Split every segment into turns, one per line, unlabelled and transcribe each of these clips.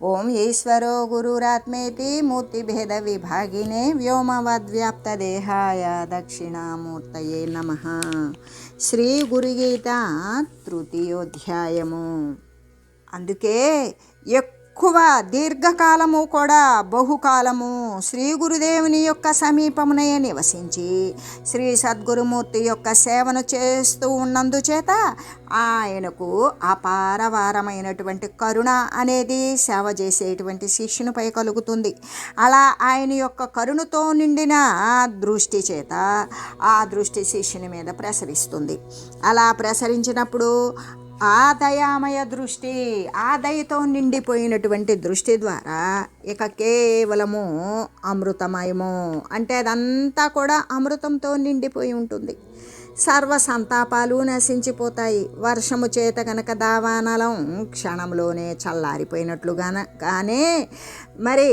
ఓం ఈశ్వరో గురురాత్మేతి మూర్తిభేద విభాగినే వ్యోమవద్వ్యాప్తదేహాయ దక్షిణామూర్తయే నమ. శ్రీ గురుగీత తృతీయోధ్యాయము. అందుకే ఎక్కువ దీర్ఘకాలము కూడా బహుకాలము శ్రీ గురుదేవుని యొక్క సమీపమునే నివసించి శ్రీ సద్గురుమూర్తి యొక్క సేవను చేస్తూ ఉన్నందుచేత ఆయనకు అపారవారమైనటువంటి కరుణ అనేది సేవ చేసేటువంటి శిష్యునిపై కలుగుతుంది. అలా ఆయన యొక్క కరుణతో నిండిన దృష్టి చేత ఆ దృష్టి శిష్యుని మీద ప్రసరిస్తుంది. అలా ప్రసరించినప్పుడు ఆ దయామయ దృష్టి ఆ దయతో నిండిపోయినటువంటి దృష్టి ద్వారా ఇక కేవలము అమృతమయము. అంటే అదంతా కూడా అమృతంతో నిండిపోయి ఉంటుంది. సర్వ సంతాపాలు నశించిపోతాయి. వర్షము చేత కనుక దావానలం క్షణంలోనే చల్లారిపోయినట్లుగానే కానీ మరి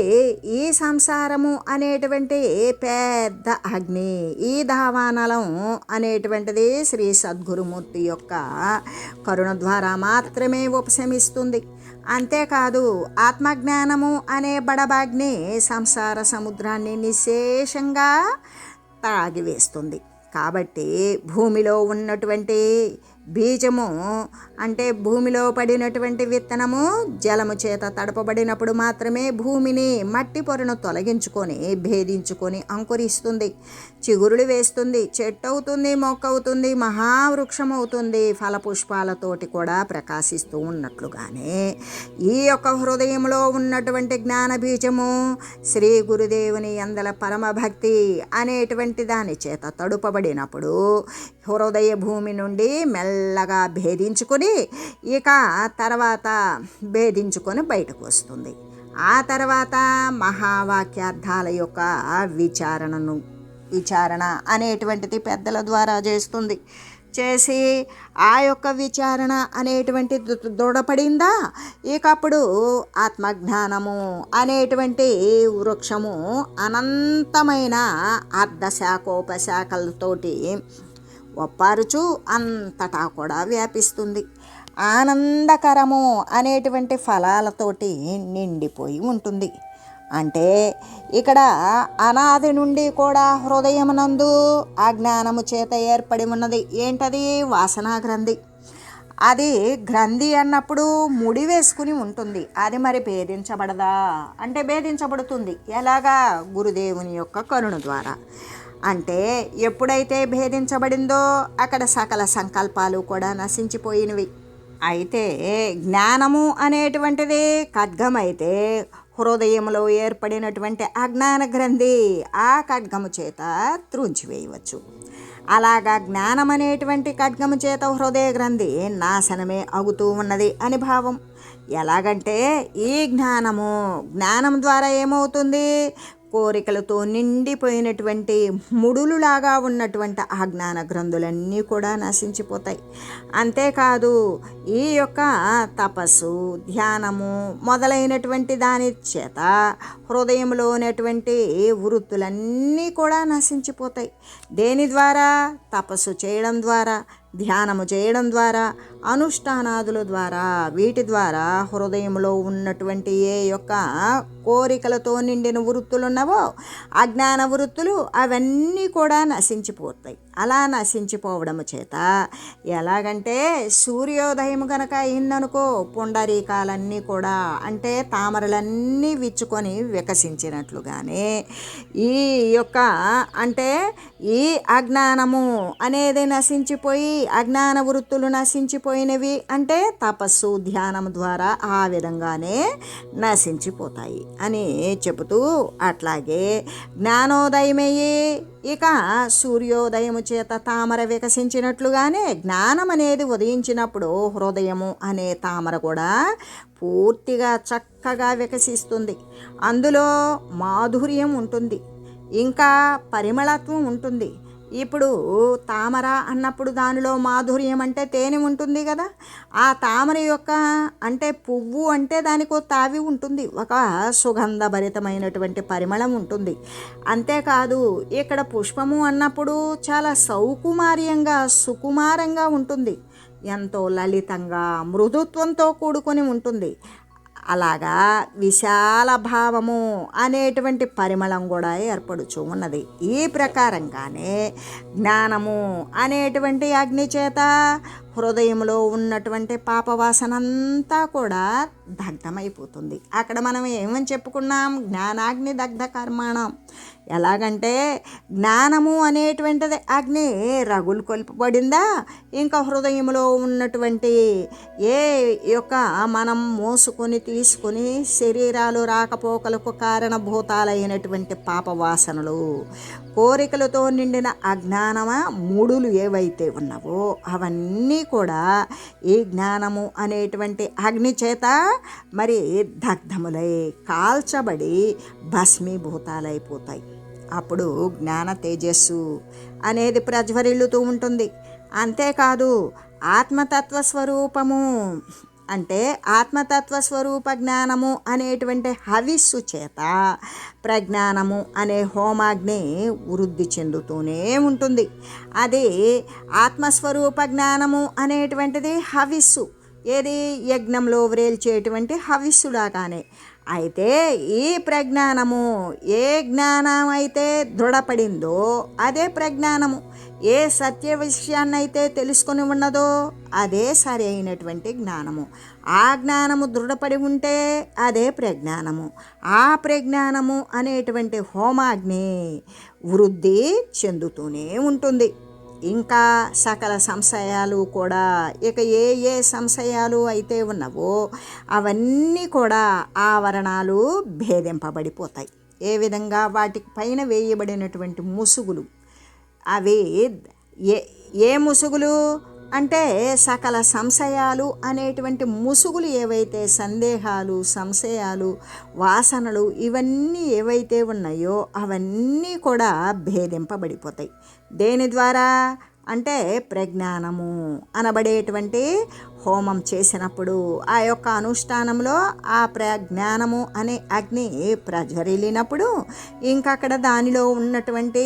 ఈ సంసారము అనేటువంటి పెద్ద అగ్ని ఈ దావానలం అనేటువంటిది శ్రీ సద్గురుమూర్తి యొక్క కరుణ ద్వారా మాత్రమే ఉపశమిస్తుంది. అంతేకాదు ఆత్మజ్ఞానము అనే బడబాగ్ని సంసార సముద్రాన్ని నిశేషంగా తాగివేస్తుంది. కాబట్టి భూమిలో ఉన్నటువంటి బీజము అంటే భూమిలో పడినటువంటి విత్తనము జలము చేత తడపబడినప్పుడు మాత్రమే భూమిని మట్టి పొరను తొలగించుకొని భేదించుకొని అంకురిస్తుంది. చిగురులు వేస్తుంది చెట్టు అవుతుంది మొక్క అవుతుంది మహావృక్షం అవుతుంది ఫలపుష్పాలతోటి కూడా ప్రకాశిస్తూ ఉన్నట్లుగానే ఈ యొక్క హృదయంలో ఉన్నటువంటి జ్ఞాన బీజము శ్రీ గురుదేవుని అందల పరమభక్తి అనేటువంటి దాని చేత తడుపబడినప్పుడు హృదయ భూమి నుండి మెల్లగా భేదించుకొని ఇక తర్వాత భేదించుకొని బయటకు వస్తుంది. ఆ తర్వాత మహావాక్యార్థాల యొక్క విచారణను విచారణ అనేటువంటిది పెద్దల ద్వారా చేస్తుంది. చేసి ఆ యొక్క విచారణ అనేటువంటి దృఢపడిందా? ఇక అప్పుడు ఆత్మజ్ఞానము అనేటువంటి వృక్షము అనంతమైన అర్ధశాఖోపశాఖలతోటి ఒప్పారుచు అంతటా కూడా వ్యాపిస్తుంది. ఆనందకరము అనేటువంటి ఫలాలతోటి నిండిపోయి ఉంటుంది. అంటే ఇక్కడ అనాది నుండి కూడా హృదయమునందు అజ్ఞానము చేత ఏర్పడి ఉన్నది. ఏంటది? వాసనా గ్రంథి. అది గ్రంథి అన్నప్పుడు ముడి వేసుకుని ఉంటుంది. అది మరి భేదించబడదా? అంటే భేదించబడుతుంది. ఎలాగా? గురుదేవుని యొక్క కరుణ ద్వారా. అంటే ఎప్పుడైతే భేదించబడిందో అక్కడ సకల సంకల్పాలు కూడా నశించిపోయినవి. అయితే జ్ఞానము అనేటువంటిది ఖడ్గమైతే హృదయంలో ఏర్పడినటువంటి అజ్ఞాన గ్రంథి ఆ ఖడ్గము చేత త్రుంచివేయవచ్చు. అలాగా జ్ఞానం అనేటువంటి ఖడ్గము చేత హృదయ గ్రంథి నాశనమే అగుతూ ఉన్నది అని భావం. ఎలాగంటే ఈ జ్ఞానము జ్ఞానం ద్వారా ఏమవుతుంది? కోరికలతో నిండిపోయినటువంటి ముడులులాగా ఉన్నటువంటి ఆ జ్ఞాన గ్రంథులన్నీ కూడా నశించిపోతాయి. అంతేకాదు ఈ యొక్క తపస్సు ధ్యానము మొదలైనటువంటి దాని చేత హృదయంలో ఉన్నటువంటి వృత్తులన్నీ కూడా నశించిపోతాయి. దేని ద్వారా? తపస్సు చేయడం ద్వారా ధ్యానము చేయడం ద్వారా అనుష్ఠానాదుల ద్వారా వీటి ద్వారా హృదయంలో ఉన్నటువంటి ఏ యొక్క కోరికలతో నిండిన వృత్తులు ఉన్నవో అజ్ఞాన వృత్తులు అవన్నీ కూడా నశించిపోతాయి. అలా నశించిపోవడం చేత ఎలాగంటే సూర్యోదయం కనుక అయిందనుకో పుండరీకాలన్నీ కూడా అంటే తామరలన్నీ విచ్చుకొని వికసించినట్లుగానే ఈ యొక్క అంటే ఈ అజ్ఞానము అనేది నశించిపోయి అజ్ఞాన వృత్తులు నశించిపోయి నశించిపోయినవి అంటే తపస్సు ధ్యానం ద్వారా ఆ విధంగానే నశించిపోతాయి అని చెబుతూ అట్లాగే జ్ఞానోదయమయ్యి ఇక సూర్యోదయము చేత తామర వికసించినట్లుగానే జ్ఞానం అనేది ఉదయించినప్పుడు హృదయము అనే తామర కూడా పూర్తిగా చక్కగా వికసిస్తుంది. అందులో మాధుర్యం ఉంటుంది. ఇంకా పరిమళత్వం ఉంటుంది. ఇప్పుడు తామర అన్నప్పుడు దానిలో మాధుర్యం అంటే తేనె ఉంటుంది కదా. ఆ తామర యొక్క అంటే పువ్వు అంటే దానికి తావి ఉంటుంది. ఒక సుగంధభరితమైనటువంటి పరిమళం ఉంటుంది. అంతేకాదు ఇక్కడ పుష్పము అన్నప్పుడు చాలా సౌకుమార్యంగా సుకుమారంగా ఉంటుంది. ఎంతో లలితంగా మృదుత్వంతో కూడుకొని ఉంటుంది. అలాగా విశాల భావము అనేటువంటి పరిమళం కూడా ఏర్పడుచు ఉన్నది. ఈ ప్రకారంగానే జ్ఞానము అనేటువంటి అగ్ని చేత హృదయంలో ఉన్నటువంటి పాపవాసన అంతా కూడా దగ్ధమైపోతుంది. అక్కడ మనం ఏమని చెప్పుకున్నాం? జ్ఞానాగ్ని దగ్ధ కర్మాణం. ఎలాగంటే జ్ఞానము అనేటువంటిది అగ్ని. రగులు కొలిపబడిందా ఇంకా హృదయంలో ఉన్నటువంటి ఏ యొక్క మనం మోసుకొని తీసుకొని శరీరాలు రాకపోకలకు కారణభూతాలైనటువంటి పాపవాసనలు కోరికలతో నిండిన అజ్ఞానమ? మూడులు ఏవైతే ఉన్నావో అవన్నీ కూడా ఈ జ్ఞానము అనేటువంటి అగ్ని చేత మరి దగ్ధములై కాల్చబడి భస్మీభూతాలైపోతాయి. అప్పుడు జ్ఞాన తేజస్సు అనేది ప్రజ్వరిల్లుతూ ఉంటుంది. అంతేకాదు ఆత్మతత్వ స్వరూపము అంటే ఆత్మతత్వ స్వరూప జ్ఞానము అనేటువంటి హవిస్సు చేత ప్రజ్ఞానము అనే హోమాగ్ని వృద్ధి చెందుతూనే ఉంటుంది. అది ఆత్మస్వరూప జ్ఞానము అనేటువంటిది హవిస్సు. ఏది యజ్ఞంలో వ్రేల్చేటువంటి హవిస్సులాగానే అయితే ఈ ప్రజ్ఞానము ఏ జ్ఞానం అయితే దృఢపడిందో అదే ప్రజ్ఞానము. ఏ సత్య విషయాన్నైతే తెలుసుకొని ఉన్నదో అదే సరి అయినటువంటి జ్ఞానము. ఆ జ్ఞానము దృఢపడి ఉంటే అదే ప్రజ్ఞానము. ఆ ప్రజ్ఞానము అనేటువంటి హోమాగ్ని వృద్ధి చెందుతూనే ఉంటుంది. ఇంకా సకల సంశయాలు కూడా ఇక ఏ ఏ సంశయాలు అయితే ఉన్నవో అవన్నీ కూడా ఆవరణాలు భేదింపబడిపోతాయి. ఏ విధంగా వాటికి పైన వేయబడినటువంటి ముసుగులు అవి ఏ ఏ ముసుగులు అంటే సకల సంశయాలు అనేటువంటి ముసుగులు ఏవైతే సందేహాలు సంశయాలు వాసనలు ఇవన్నీ ఏవైతే ఉన్నాయో అవన్నీ కూడా భేదింపబడిపోతాయి. దేని ద్వారా? అంటే ప్రజ్ఞానము అనబడేటువంటి హోమం చేసినప్పుడు ఆ యొక్క అనుష్ఠానంలో ఆ ప్రజ్ఞానము అనే అగ్ని ప్రజ్వరిల్లినప్పుడు ఇంకక్కడ దానిలో ఉన్నటువంటి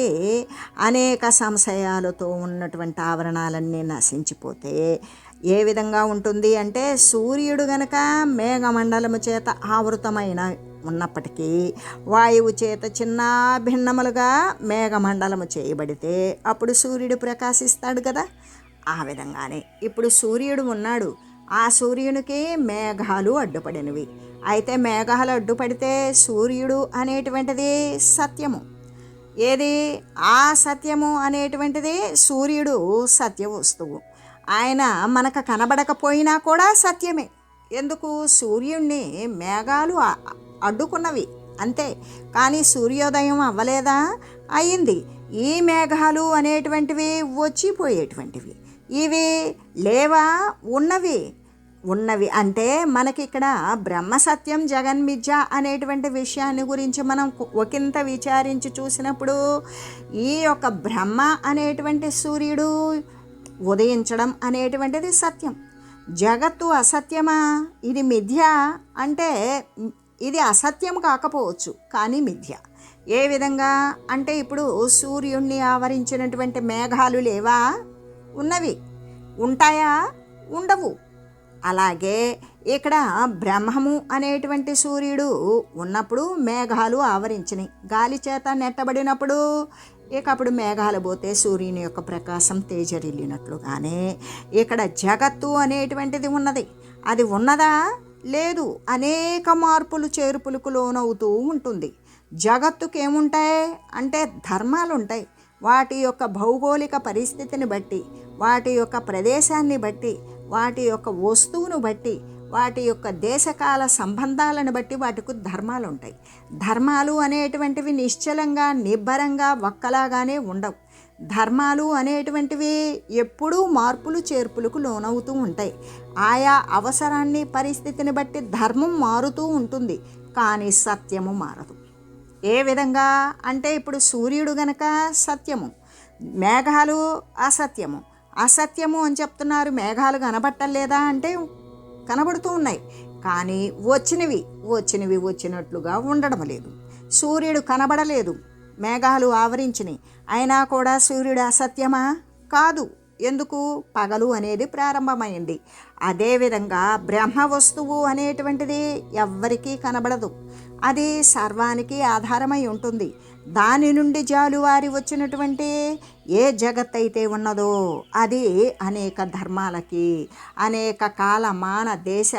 అనేక సంశయాలతో ఉన్నటువంటి ఆవరణాలన్నీ నశించిపోతే ఏ విధంగా ఉంటుంది అంటే సూర్యుడు గనక మేఘమండలము చేత ఆవృతమైన ఉన్నప్పటికీ వాయువు చేత చిన్న భిన్నములుగా మేఘమండలము చేయబడితే అప్పుడు సూర్యుడు ప్రకాశిస్తాడు కదా? ఆ విధంగానే ఇప్పుడు సూర్యుడు ఉన్నాడు. ఆ సూర్యునికి మేఘాలు అడ్డుపడినవి. అయితే మేఘాలు అడ్డుపడితే సూర్యుడు అనేటువంటిది సత్యము. ఏది? ఆ సత్యము అనేటువంటిది సూర్యుడు సత్య వస్తువు. ఆయన మనకు కనబడకపోయినా కూడా సత్యమే. ఎందుకు? సూర్యుణ్ణి మేఘాలు అడ్డుకున్నవి. అంతే. కానీ సూర్యోదయం అవ్వలేదా? అయింది. ఈ మేఘాలు అనేటువంటివి వచ్చిపోయేటువంటివి. ఇవి లేవా? ఉన్నవి. ఉన్నవి అంటే మనకి ఇక్కడ బ్రహ్మ సత్యం అనేటువంటి విషయాన్ని గురించి మనం ఒకంత విచారించి చూసినప్పుడు ఈ యొక్క బ్రహ్మ అనేటువంటి సూర్యుడు ఉదయించడం అనేటువంటిది సత్యం. జగత్తు అసత్యమా? ఇది మిథ్య? అంటే ఇది అసత్యం కాకపోవచ్చు కానీ మిథ్య. ఏ విధంగా? అంటే ఇప్పుడు సూర్యుణ్ణి ఆవరించినటువంటి మేఘాలు లేవా? ఉన్నవి. ఉంటాయా? ఉండవు. అలాగే ఇక్కడ బ్రహ్మము అనేటువంటి సూర్యుడు ఉన్నప్పుడు మేఘాలు ఆవరించినాయి. గాలి చేత నెట్టబడినప్పుడు ఇక అప్పుడు మేఘాలు పోతే సూర్యుని యొక్క ప్రకాశం తేజరిల్లినట్లుగానే ఇక్కడ జగత్తు అనేటువంటిది ఉన్నది. అది ఉన్నదా? లేదు అనేక మార్పులు చేర్పులకు లోనవుతూ ఉంటుంది. జగత్తుకేముంటాయి? అంటే ధర్మాలు ఉంటాయి వాటి యొక్క భౌగోళిక పరిస్థితిని బట్టి వాటి యొక్క ప్రదేశాన్ని బట్టి వాటి యొక్క వస్తువును బట్టి వాటి యొక్క దేశకాల సంబంధాలను బట్టి వాటికి ధర్మాలు ఉంటాయి ధర్మాలు అనేటువంటివి నిశ్చలంగా నిబ్బరంగా ఒక్కలాగానే ఉండవు. ధర్మాలు అనేటువంటివి ఎప్పుడూ మార్పులు చేర్పులకు లోనవుతూ ఉంటాయి. ఆయా అవసరాన్ని పరిస్థితిని బట్టి ధర్మం మారుతూ ఉంటుంది కానీ సత్యము మారదు. ఏ విధంగా? అంటే ఇప్పుడు సూర్యుడు గనక సత్యము మేఘాలు అసత్యము. అసత్యము అని చెప్తున్నారు మేఘాలు కనబట్టలేదా అంటే కనబడుతూ ఉన్నాయి కానీ వచ్చినవి వచ్చినవి వచ్చినట్లుగా ఉండడం లేదు. సూర్యుడు కనబడలేదు మేఘాలు ఆవరించినాయి అయినా కూడా సూర్యుడు అసత్యమా? కాదు. ఎందుకు? పగలు అనేది ప్రారంభమైంది. అదేవిధంగా బ్రహ్మ వస్తువు అనేటువంటిది ఎవ్వరికీ కనబడదు. అది సర్వానికి ఆధారమై ఉంటుంది. దాని నుండి జాలువారి వచ్చినటువంటి ఏ జగత్ అయితే ఉన్నదో అది అనేక ధర్మాలకి అనేక కాల మాన దేశ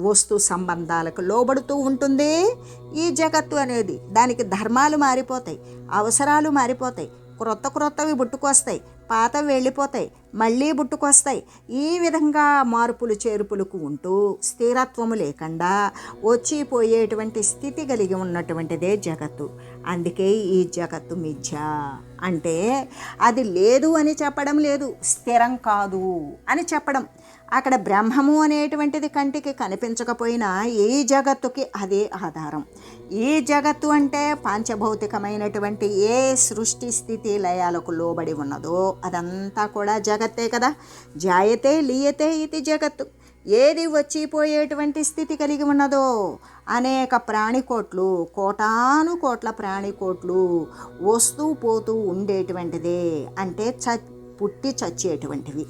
వస్తు సంబంధాలకు లోబడుతూ ఉంటుంది. ఈ జగత్తు అనేది దానికి ధర్మాలు మారిపోతాయి అవసరాలు మారిపోతాయి క్రొత్త క్రొత్తవి పుట్టుకొస్తాయి. పాత వెళ్ళిపోతాయి మళ్ళీ బుట్టుకొస్తాయి ఈ విధంగా మార్పులు చేర్పులకు ఉంటూ స్థిరత్వము లేకుండా వచ్చిపోయేటువంటి స్థితి కలిగి ఉన్నటువంటిదే జగత్తు. అందుకే ఈ జగత్తు మిథ్య. అంటే అది లేదు అని చెప్పడం లేదు స్థిరం కాదు అని చెప్పడం. అక్కడ బ్రహ్మము అనేటువంటిది కంటికి కనిపించకపోయినా ఈ జగత్తుకి అదే ఆధారం. ఈ జగత్తు అంటే పాంచభౌతికమైనటువంటి ఏ సృష్టి స్థితి లయాలకు లోబడి ఉన్నదో అదంతా కూడా జగత్తే కదా. జాయతే లీయతే ఇది జగత్తు. ఏది వచ్చిపోయేటువంటి స్థితి కలిగి ఉన్నదో అనేక ప్రాణికోట్లు కోటాను కోట్ల ప్రాణికోట్లు వస్తూ పోతూ ఉండేటువంటిదే. అంటే చ పుట్టి చచ్చేటువంటివి.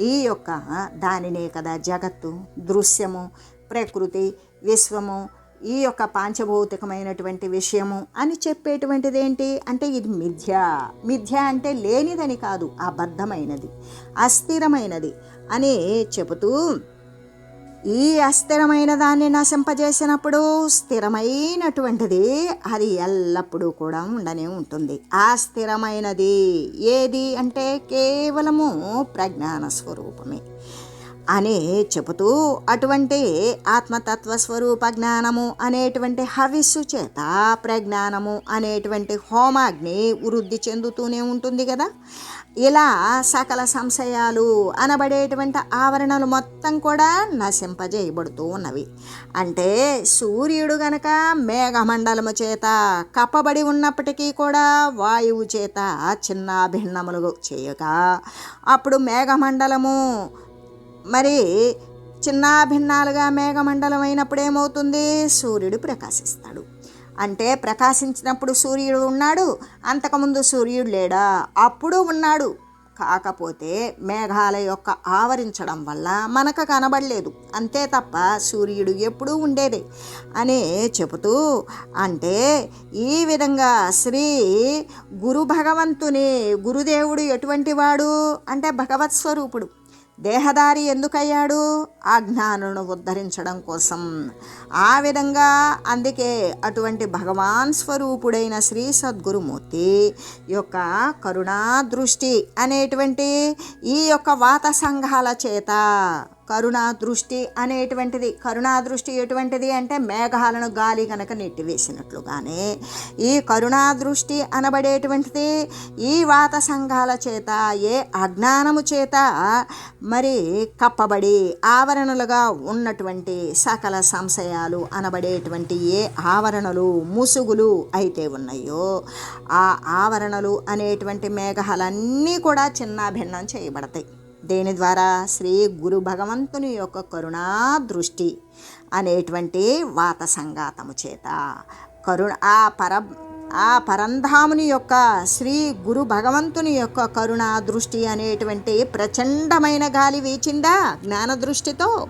ఈ యొక్క దానినే కదా జగత్తు దృశ్యము ప్రకృతి విశ్వము ఈ యొక్క పాంచభౌతికమైనటువంటి విషయము అని చెప్పేటువంటిది ఏంటి అంటే ఇది మిథ్య. మిథ్య అంటే లేనిదని కాదు అబద్ధమైనది అస్థిరమైనది అని చెబుతూ ఈ అస్థిరమైన దాన్ని నశింపజేసినప్పుడు స్థిరమైనటువంటిది అది ఎల్లప్పుడూ కూడా ఉండనే ఉంటుంది. ఆ స్థిరమైనది ఏది అంటే కేవలము ప్రజ్ఞాన స్వరూపమే. అని చెబుతూ అటువంటి ఆత్మతత్వ స్వరూప జ్ఞానము అనేటువంటి హవిస్సు చేత ప్రజ్ఞానము అనేటువంటి హోమాగ్ని వృద్ధి చెందుతూనే ఉంటుంది కదా. ఇలా సకల సంశయాలు అనబడేటువంటి ఆవరణలు మొత్తం కూడా నశింపజేయబడుతూ ఉన్నవి. అంటే సూర్యుడు గనక మేఘమండలము చేత కప్పబడి ఉన్నప్పటికీ కూడా వాయువు చేత చిన్న భిన్నములు చేయగా అప్పుడు మేఘమండలము మరి చిన్న భిన్నాలుగా మేఘమండలం అయినప్పుడు ఏమవుతుంది? సూర్యుడు ప్రకాశిస్తాడు. అంటే ప్రకాశించినప్పుడు సూర్యుడు ఉన్నాడు అంతకుముందు సూర్యుడు లేడా? అప్పుడు ఉన్నాడు. కాకపోతే మేఘాల యొక్క ఆవరించడం వల్ల మనకు కనబడలేదు. అంతే తప్ప సూర్యుడు ఎప్పుడూ ఉండేదే అని చెబుతూ అంటే ఈ విధంగా శ్రీ గురు భగవంతుని గురుదేవుడు ఎటువంటి వాడు? అంటే భగవత్ స్వరూపుడు. దేహదారి ఎందుకయ్యాడు? ఆ జ్ఞానును ఉద్ధరించడం కోసం. ఆ విధంగా అందుకే అటువంటి భగవాన్ స్వరూపుడైన శ్రీ సద్గురుమూర్తి యొక్క కరుణా దృష్టి అనేటువంటి ఈ యొక్క వాత సంఘాల చేత కరుణా దృష్టి అనేటువంటిది. కరుణా దృష్టి ఎటువంటిది అంటే మేఘాలను గాలి కనుక నెట్టివేసినట్లుగానే ఈ కరుణా దృష్టి అనబడేటువంటిది ఈ వాత సంఘాల చేత ఏ అజ్ఞానము చేత మరి కప్పబడి ఆవరణలుగా ఉన్నటువంటి సకల సంశయాలు అనబడేటువంటి ఏ ఆవరణలు ముసుగులు అయితే ఉన్నాయో ఆ ఆవరణలు అనేటువంటి మేఘాలన్నీ కూడా చిన్న భిన్నం చేయబడతాయి. దేని ద్వారా? శ్రీ గురు భగవంతుని యొక్క కరుణా దృష్టి అనేటువంటి వాత సంఘాతము చేత. కరుణ ఆ పర ఆ పరంధాముని యొక్క శ్రీ గురు భగవంతుని యొక్క కరుణ దృష్టి అనేటువంటి ప్రచండమైన గాలి వీచిందా జ్ఞాన దృష్టితో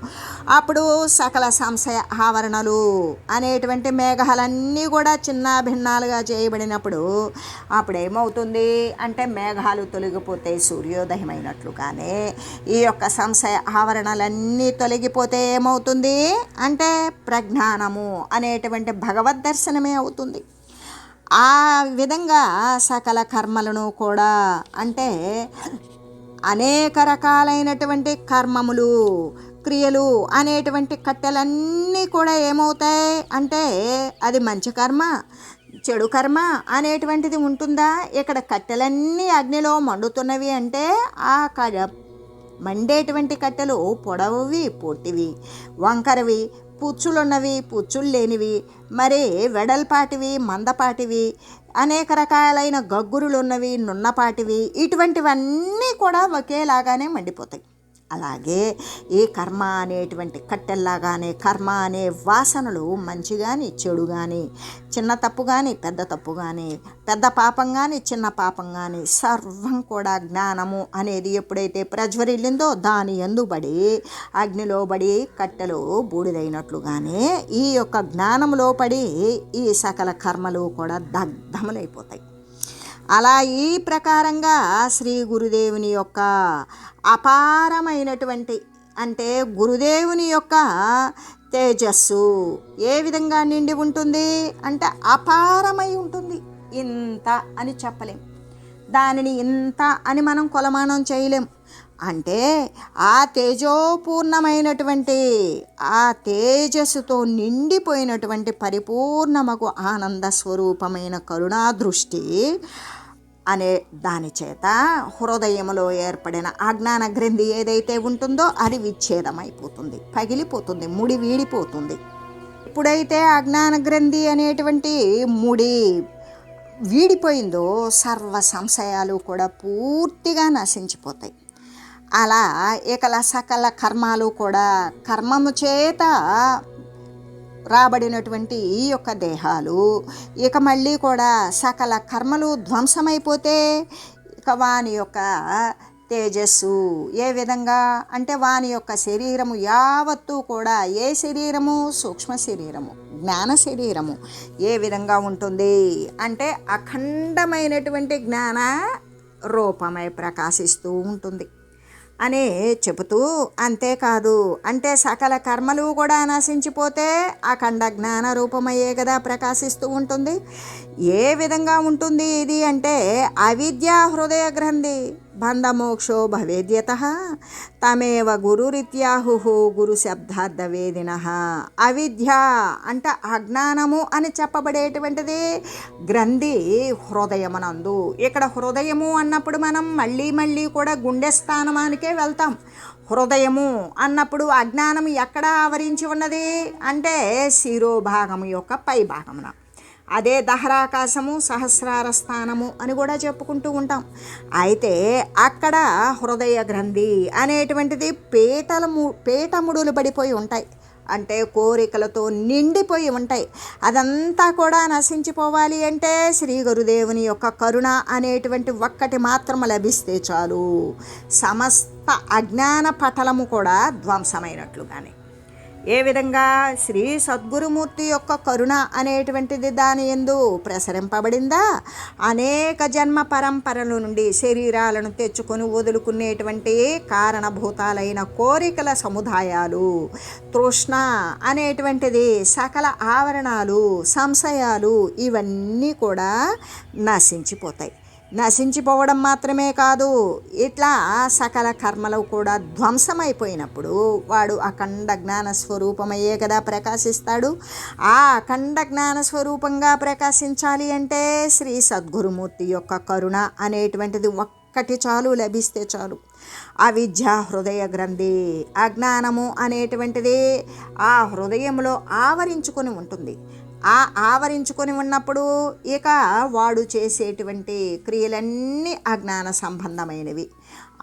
అప్పుడు సకల సంశయ ఆవరణలు అనేటువంటి మేఘాలన్నీ కూడా చిన్న భిన్నాలుగా చేయబడినప్పుడు అప్పుడు ఏమవుతుంది అంటే మేఘాలు తొలగిపోతే సూర్యోదయమైనట్లుగానే. ఈ యొక్క సంశయ ఆవరణలన్నీ తొలగిపోతే ఏమవుతుంది? అంటే ప్రజ్ఞానము అనేటువంటి భగవద్ దర్శనమే అవుతుంది. ఆ విధంగా సకల కర్మలను కూడా అంటే అనేక రకాలైనటువంటి కర్మములు క్రియలు అనేటువంటి కట్టెలన్నీ కూడా ఏమవుతాయి? అంటే అది మంచి కర్మ చెడు కర్మ అనేటువంటిది ఉంటుందా? ఇక్కడ కట్టెలన్నీ అగ్నిలో మండుతున్నవి అంటే ఆ క మండేటువంటి కట్టెలు పొడవువి పొట్టివి వంకరవి పుచ్చులున్నవి పుచ్చులు లేనివి మరి వెడల్పాటివి మందపాటివి అనేక రకాలైన గగ్గురులు ఉన్నవి నున్నపాటివి ఇటువంటివన్నీ కూడా ఒకేలాగానే మండిపోతాయి. అలాగే ఈ కర్మ అనేటువంటి కట్టెల్లాగానే కర్మ అనే వాసనలు మంచి కానీ చెడు కానీ చిన్న తప్పు కానీ పెద్ద తప్పు కానీ పెద్ద పాపం కానీ చిన్న పాపం కానీ సర్వం కూడా జ్ఞానము అనేది ఎప్పుడైతే ప్రజ్వరిల్లిందో దాని ఎందుబడి అగ్నిలో పడి కట్టెలు బూడిదైనట్లుగానే ఈ యొక్క జ్ఞానంలో పడి ఈ సకల కర్మలు కూడా దగ్ధములైపోతాయి. అలా ఈ ప్రకారంగా శ్రీ గురుదేవుని యొక్క అపారమైనటువంటి అంటే గురుదేవుని యొక్క తేజస్సు ఏ విధంగా నిండి ఉంటుంది? అంటే అపారమై ఉంటుంది. ఇంత అని చెప్పలేం. దానిని ఇంత అని మనం కొలమానం చేయలేం. అంటే ఆ తేజోపూర్ణమైనటువంటి ఆ తేజస్సుతో నిండిపోయినటువంటి పరిపూర్ణమకు ఆనంద స్వరూపమైన కరుణా దృష్టి అనే దాని చేత హృదయంలో ఏర్పడిన అజ్ఞాన గ్రంథి ఏదైతే ఉంటుందో అది విచ్ఛేదమైపోతుంది పగిలిపోతుంది ముడి వీడిపోతుంది. ఎప్పుడైతే అజ్ఞాన గ్రంథి అనేటువంటి ముడి వీడిపోయిందో సర్వ సంశయాలు కూడా పూర్తిగా నశించిపోతాయి. అలా ఇకల సకల కర్మాలు కూడా కర్మము చేత రాబడినటువంటి ఈ యొక్క దేహాలు ఇక మళ్ళీ కూడా సకల కర్మలు ధ్వంసమైపోతే ఇక వాని యొక్క తేజస్సు ఏ విధంగా? అంటే వాని యొక్క శరీరము యావత్తు కూడా ఏ శరీరము? సూక్ష్మ శరీరము జ్ఞాన శరీరము ఏ విధంగా ఉంటుంది? అంటే అఖండమైనటువంటి జ్ఞాన రూపమై ప్రకాశిస్తూ ఉంటుంది. అని చెబుతూ అంతేకాదు. అంటే సకల కర్మలు కూడా నశించిపోతే అఖండ జ్ఞాన రూపమయ్యే కదా ప్రకాశిస్తూ ఉంటుంది. ఏ విధంగా ఉంటుంది ఇది అంటే అవిద్య హృదయ గ్రంథి. బంధమోక్షో భవేద్యత తమేవ గురురిత్యాహు గురు శబ్దార్థ వేదిన అవిద్య అంటే అజ్ఞానము అని చెప్పబడేటువంటిది గ్రంథి హృదయమునందు ఇక్కడ హృదయము అన్నప్పుడు మనం మళ్ళీ మళ్ళీ కూడా గుండె స్థానమానికే వెళ్తాం హృదయము అన్నప్పుడు అజ్ఞానం ఎక్కడ ఆవరించి ఉన్నది అంటే శిరోభాగము యొక్క పై భాగమున అదే దహరాకాశము సహస్రార స్థానము అని కూడా చెప్పుకుంటూ ఉంటాం. అయితే అక్కడ హృదయ గ్రంథి అనేటువంటిది పీటలము పీటముడులు పడిపోయి ఉంటాయి. అంటే కోరికలతో నిండిపోయి ఉంటాయి. అదంతా కూడా నశించిపోవాలి అంటే శ్రీ గురుదేవుని యొక్క కరుణ అనేటువంటి ఒక్కటి మాత్రం లభిస్తే చాలు. సమస్త అజ్ఞాన పటలము కూడా ధ్వంసమైనట్లుగానే. ఏ విధంగా శ్రీ సద్గురుమూర్తి యొక్క కరుణ అనేటువంటిది దాని ఎందు ప్రసరింపబడిందా? అనేక జన్మ పరంపరల నుండి శరీరాలను తెచ్చుకొని వదులుకునేటువంటి కారణభూతాలైన కోరికల సముదాయాలు తృష్ణ అనేటువంటిది సకల ఆవరణాలు సంశయాలు ఇవన్నీ కూడా నశించిపోతాయి. నశించిపోవడం మాత్రమే కాదు ఇట్లా సకల కర్మలు కూడా ధ్వంసమైపోయినప్పుడు వాడు అఖండ జ్ఞాన స్వరూపమయ్యే కదా ప్రకాశిస్తాడు. ఆ అఖండ జ్ఞాన స్వరూపంగా ప్రకాశించాలి అంటే శ్రీ సద్గురుమూర్తి యొక్క కరుణ అనేటువంటిది ఒక్కటి చాలు లభిస్తే చాలు. ఆ హృదయ గ్రంథి అజ్ఞానము అనేటువంటిది ఆ హృదయంలో ఆవరించుకొని ఉంటుంది. ఆ ఆవరించుకొని ఉన్నప్పుడు ఇక వాడు చేసేటువంటి క్రియలన్నీ అజ్ఞాన సంబంధమైనవి.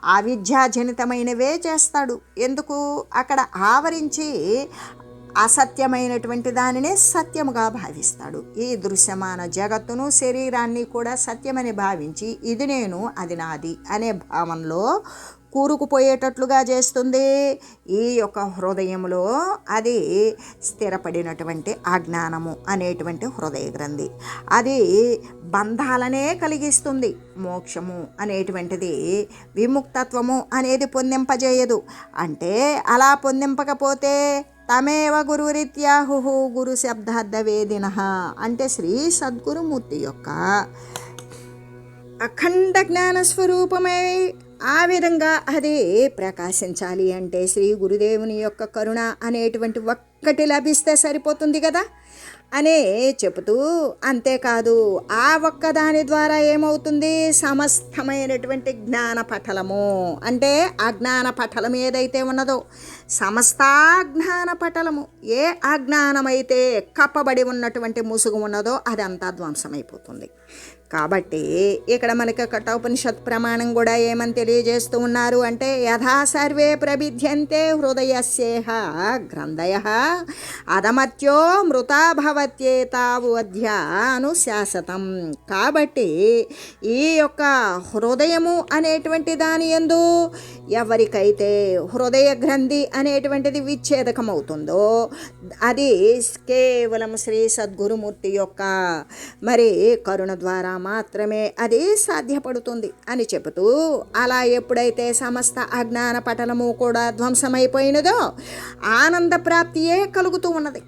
అవిద్యాజనితమైనవే చేస్తాడు. ఎందుకు? అక్కడ ఆవరించి అసత్యమైనటువంటి దానినే సత్యముగా భావిస్తాడు. ఈ దృశ్యమాన జగత్తును శరీరాన్ని కూడా సత్యమని భావించి ఇది నేను అది నాది అనే భావనలో కూరుకుపోయేటట్లుగా చేస్తుంది. ఈ యొక్క హృదయంలో అది స్థిరపడినటువంటి అజ్ఞానము అనేటువంటి హృదయ గ్రంథి. అది బంధాలనే కలిగిస్తుంది. మోక్షము అనేటువంటిది విముక్తత్వము అనేది పొందింపజేయదు. అంటే అలా పొందింపకపోతే తమేవ గురురీత్యాహు గురు శబ్దార్థ వేదిన అంటే శ్రీ సద్గురుమూర్తి యొక్క అఖండ జ్ఞాన స్వరూపమై ఆ విధంగా అది ప్రకాశించాలి అంటే శ్రీ గురుదేవుని యొక్క కరుణ అనేటువంటి ఒక్కటి లభిస్తే సరిపోతుంది కదా? అనే చెబుతూ అంతేకాదు ఆ ఒక్కదాని ద్వారా ఏమవుతుంది? సమస్తమైనటువంటి జ్ఞాన పటలము అంటే అజ్ఞాన పటలం ఏదైతే ఉన్నదో సమస్తాజ్ఞాన పటలము ఏ అజ్ఞానమైతే కప్పబడి ఉన్నటువంటి ముసుగు ఉన్నదో అదంతా ధ్వంసమైపోతుంది. కాబట్టి ఇక్కడ మనకి కఠోపనిషత్ ప్రమాణం కూడా ఏమని తెలియజేస్తూ ఉన్నారు అంటే యథా సర్వే ప్రభిద్యంతే హృదయస్యేహ గ్రంథయ అధమత్యో మృతా భవత్యేతావు అధ్యాను అనుశాసతం కాబట్టి ఈ యొక్క హృదయము అనేటువంటి దాని ఎందు ఎవరికైతే హృదయ గ్రంథి అనేటువంటిది విచ్ఛేదకమవుతుందో అది కేవలం శ్రీ సద్గురుమూర్తి యొక్క మరి కరుణ ద్వారా మాత్రమే అది సాధ్యపడుతుంది అని చెబుతూ అలా ఎప్పుడైతే సమస్త అజ్ఞాన పటలము కూడా ధ్వంసమైపోయినదో ఆనంద ప్రాప్తియే కలుగుతూ ఉన్నది.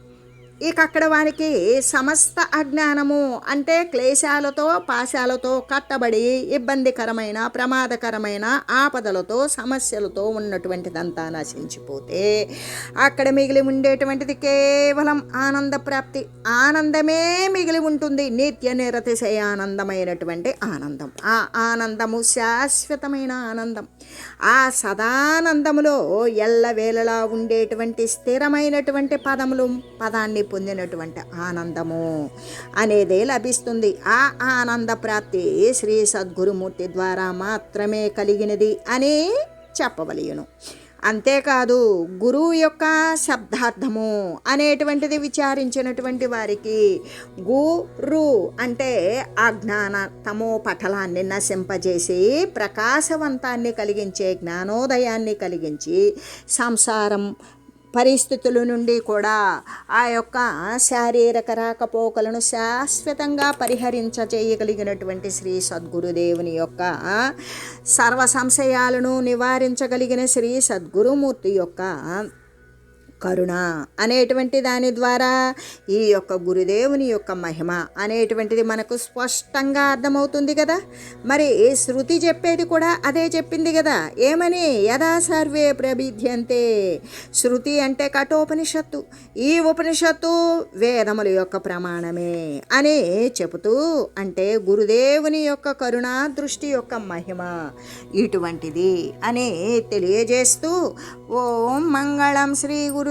ఇక అక్కడ వారికి సమస్త అజ్ఞానము అంటే క్లేశాలతో పాశాలతో కట్టబడి ఇబ్బందికరమైన ప్రమాదకరమైన ఆపదలతో సమస్యలతో ఉన్నటువంటిదంతా నశించిపోతే అక్కడ మిగిలి ఉండేటువంటిది కేవలం ఆనంద ప్రాప్తి. ఆనందమే మిగిలి ఉంటుంది. నిత్య నిరతిశయ ఆనందమైనటువంటి ఆనందం. ఆ ఆనందము శాశ్వతమైన ఆనందం. ఆ సదానందములో ఎల్లవేళలా ఉండేటువంటి స్థిరమైనటువంటి పదములు పదాన్ని పొందినటువంటి ఆనందము అనేది లభిస్తుంది. ఆ ఆనంద ప్రాప్తి శ్రీ సద్గురుమూర్తి ద్వారా మాత్రమే కలిగినది అని చెప్పవలయును. అంతేకాదు గురువు యొక్క శబ్దార్థము అనేటువంటిది విచారించినటువంటి వారికి గురు అంటే అజ్ఞాన తమో పటలాన్ని నశింపజేసి ప్రకాశవంతాన్ని కలిగించే జ్ఞానోదయాన్ని కలిగించి సంసారం పరిస్థితుల నుండి కూడా ఆ యొక్క శారీరక రాకపోకలను శాశ్వతంగా పరిహరించజేయగలిగినటువంటి శ్రీ సద్గురుదేవుని యొక్క సర్వ సంశయాలను నివారించగలిగిన శ్రీ సద్గురుమూర్తి యొక్క కరుణ అనేటువంటి దాని ద్వారా ఈ యొక్క గురుదేవుని యొక్క మహిమ అనేటువంటిది మనకు స్పష్టంగా అర్థమవుతుంది కదా. మరి శృతి చెప్పేది కూడా అదే చెప్పింది కదా. ఏమని? యథా సర్వే ప్రభిధ్యంతే శృతి అంటే కఠోపనిషత్తు. ఈ ఉపనిషత్తు వేదముల యొక్క ప్రమాణమే అని చెబుతూ అంటే గురుదేవుని యొక్క కరుణా దృష్టి యొక్క మహిమ ఇటువంటిది అని తెలియజేస్తూ ఓం మంగళం శ్రీ గురు